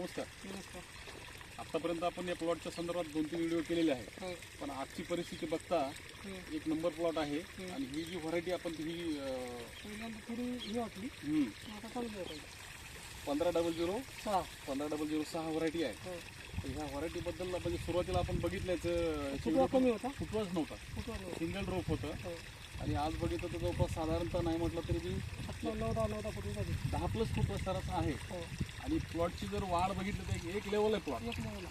नमस्कार. नमस्कार. आतापर्यंत आपण या प्लॉटच्या संदर्भात दोन तीन व्हिडिओ केलेले आहेत. हो. पण आजची परिस्थिती बघता हो. एक नंबर प्लॉट आहे हम्म. आणि ही जी व्हरायटी आपण ही अं, पहिल्यांदा थोडी ही वाटली. हम्म, पण आता चांगली वाटायची पंधरा डबल झिरो सहा पंधरा डबल झिरो सहा व्हरायटी आहे. हो. तर ह्या व्हरायटीबद्दल म्हणजे सुरुवातीला आपण बघितल्याच फुटवा कमी होता. फुटवाच नव्हता. फुटवा नव्हता. सिंगल रोप होतं. हो. आणि आज बघितलं तर जवळपास साधारणतः नाही म्हटलं तरी बी आता नऊ दहा नऊ दहा फुटवी झाली दहा प्लस फूट विस्ताराचा आहे. हो. आणि प्लॉटची जर वाढ बघितली तर एक- एक लेवल आहे प्लॉट महिना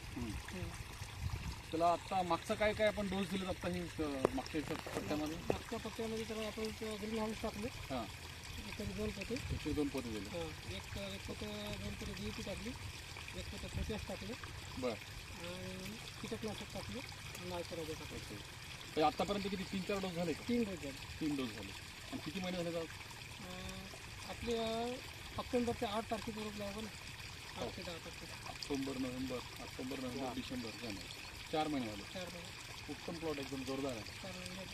त्याला आता मागचा काय काय आपण डोस दिले आता हे अं, मागच्या याच्यात पट्ट्यामध्ये मागच्या पट्ट्यामध्ये तर आपण ग्रीन हाऊस टाकले. हां. तरी दोन पोते. त्याचे दोन पोते दिले. हो. एक एक पोते दोन पोते डी पी टाकली. एक पोते पोटॅश टाकले. बरं. आणि कीटकनाशक टाकले. आणि नायट्रोजन टाकले. तर आतापर्यंत किती? तीन चार डोस झाले का? तीन डोस झाले. तीन डोस झाले. आणि किती महिने झाले आता? अं, आपल्या ऑक्टोबरचे आठ तारखेपर्यंत लागू ना आठ ते दहा तारखे. ऑक्टोबर नोव्हेंबर ऑक्टोबर नोव्हेंबर डिसेंबर जानेवारी. चार महिने झाले. चार महिने. उत्तम प्लॉट एकदम जोरदार आहे. चार महिने.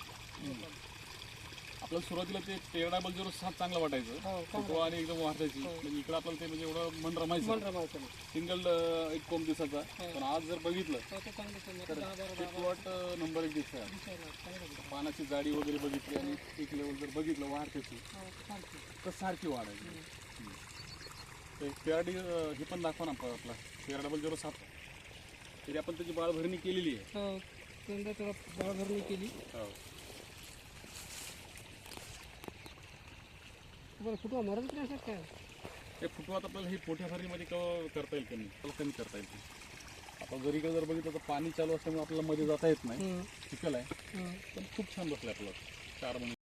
आपल्याला सुरुवातीला ते तेरा डबल झिरो सात चांगलं वाटायचं. हो फोटो चांगलं आणि एकदम वाटायची हो. म्हणजे इकडं आपल्याला ते म्हणजे एवढं मन रमायचं. मन रमायचं नाही. सिंगल एक कोंब दिसाचा हो. पण आज जर बघितलं हो. तर प्लॉट नंबर एक दिसतं. पानाची जाडी वगैरे बघितली आणि एक लेवल जर बघितलं वाढ त्याची हो. तर सारखी वाढ आहे पेराडी हे पण दाखवा ना आप- आपला. तेरा डबल झिरो सात. तरी आपण त्याची बाळभरणी केलेली आहे. हो बाळभरणी केली. तुम्हाला फुटवा मरत नाही असं काय ते फुटवात आपल्याला ही मोठ्या भरणीमध्ये कवा करता येईल कमी त्याला कमी करता येईल. आता जरी जर बघितलं तर पाणी चालू असल्यामुळे आपल्याला मध्ये जाता येत नाही. चिखल आहे. पण खूप छान बसलं आपलं चार महिने